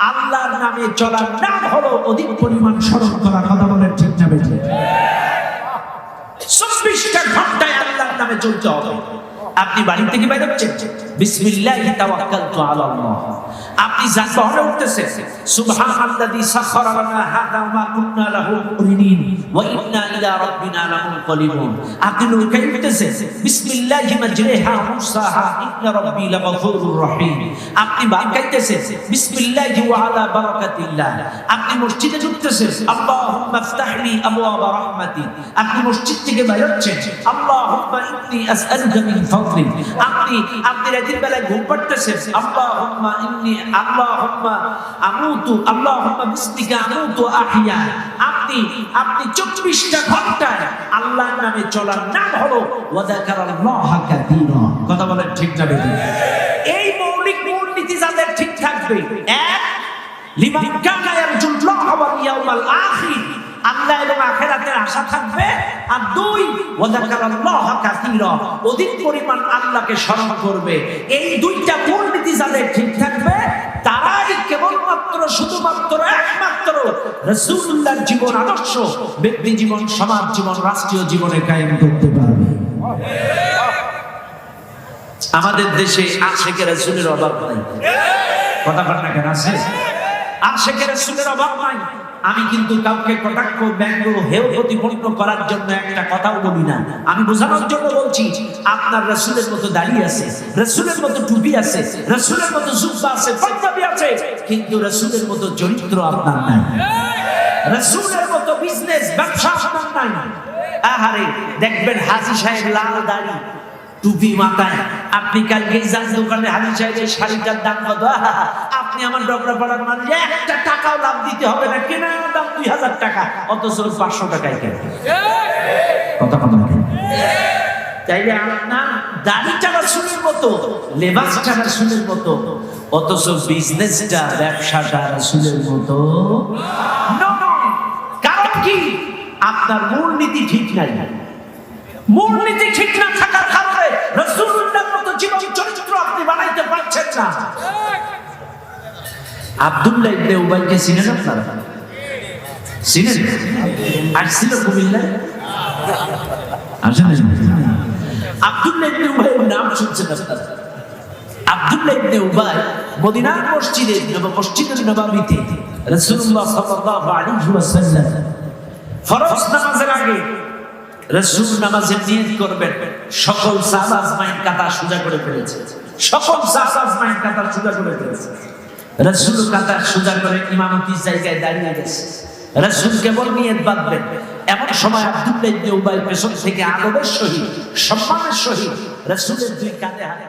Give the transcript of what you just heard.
আল্লাহর নামে চলার নাম হলো অধিক পরিমাণ স্মরণ করা, কথা বলেন ঠিক বেঠে? চব্বিশটা ঘন্টায় আল্লাহর নামে চলতে হবে। আপনি বাড়ি থেকে বাইরে হচ্ছেন বিসমিল্লাহি তাওয়াক্কালতু আলাল্লাহ আপনি যানবাহনে উঠতেছেন সুবহানাল্লাযী সাখখারা লানা হাযা ওয়া মা কুন্না লাহু মুকরিনিন ওয়া ইন্না ইলা রাব্বিনা লামুনকালিবুন আপনি নৌকায় উঠতেছেন বিসমিল্লাহি মাজরিহা ওয়া মুরসাহা ইন্না রাব্বি লাগফুরুর রহিম আপনি বাকাইতেছেন বিসমিল্লাহি ওয়া আলা বারাকাতিল্লাহ আপনি মসজিদে ঢুকতেছেন আল্লাহুম্মা ইফতাহলি আবওয়াবা রাহমাতি আপনি মসজিদ থেকে বাইরে হচ্ছেন আল্লাহুম্মা ইন্নী আসআলুকা মিন ফাদলিক আপনি আপনি রাতের বেলায় ঘুম পাড়তেছেন। আল্লাহুম্মা ইন্নী, আল্লাহুম্মা আমুতু, আল্লাহুম্মা বিসমিকা আমুতু আহিয়া। আপনি আপনি 24টা ঘন্টায় আল্লাহর নামে চলার নাম হলো ওয়া যাকারাল্লাহ কথা বলেন ঠিক না এই মৌলিক মূলনীতি যাদের ঠিক থাকবে, এক, লিমান কানা ইয়ারজুল্লাহ ওয়াল ইয়াউমাল আখির। আল্লাহ এবং আখেরাতের আশা থাকবে আর দুই অধিক পরিমাণ আল্লাহকে স্মরণ করবে। এই দুইটা মূলনীতি যাদের ঠিক থাকবে, তারাই কেবলমাত্র শুধুমাত্র একমাত্র রাসূলুল্লাহর জীবন আদর্শ, ব্যক্তি জীবন, সমাজ জীবন, রাষ্ট্রীয় জীবনে কায়েম করতে পারবে। আমাদের দেশে আশেকের রাসূলের অভাব নাই। কথা কর না কেন, আছে? আশেকের রাসূলের অভাব নাই। আমি কিন্তু কাউকে কটাক্ষ, ব্যঙ্গ, হেয় প্রতিপন্ন করার জন্য একটা কথাও বলি না। আমি বোঝানোর জন্য বলছি, আপনার রসুলের মতো দাঁড়িয়ে আছে, রসুলের মতো টুপি আছে, রসুলের মতো জুব্বা আছে, পাঞ্জাবি আছে, কিন্তু রসুলের মতো চরিত্র আপনার নাই। রসুলের মতো বিজনেস ব্যবসা আপনার নাই। আহারে, দেখবেন হাজি সাহেব লাল দাড়ি, টুপি মাথায়। আপনি কালকে যান দোকানে হাজি সাহেবের শাড়িটার দাম কত? আপনি আমার ডবরা পাড়ার মানে একটা টাকাও লাভ দিতে হবে না, কেনা দাম দুই হাজার টাকা, অথচ পাঁচশো টাকায় কেন। কথা কথা তাইলে আপনার দাড়িটা রাসুলের মতো লেবাসটা রাসুলের মতো, অথচ বিজনেসটা ব্যবসাটা রাসুলের মতো. কারণ কি? আপনার মূলনীতি ঠিক নাই। মূলনীতি ঠিক না আব্দুল্লাহ ইবনে উবাইকে চিনেন আপনারা? চিনেন? আসছিল কুমিল্লায়? আসেন আব্দুল্লাহ ইবনে উবাইয়ের নাম শুনছেন আপনারা? ইবনে উবাই মদিনার মসজিদে মসজিদের নবাবিতে রাসূলুল্লাহ সাল্লাল্লাহু আলাইহি ওয়াসাল্লাম ফরজ নামাজের আগে রাসূল নামাজের নিয়ত করবেন। সকল সাহাবা আজমাইন কাতা সোজা করে ফেলেছে। সকল সাহাবা আজমাইন কাতা সোজা করে ফেলেছে। রাসূল কাতার সোজা করে ইমামতির জায়গায় দাঁড়িয়ে গেছে। রসুল কেবল নিয়ে বাঁধবেন এমন সময় আব্দুল্লাহ ইবনে উবাই পেছন থেকে আদবের সহিত, সম্মানের সহিত রসুলের দুই কাঁধে হাত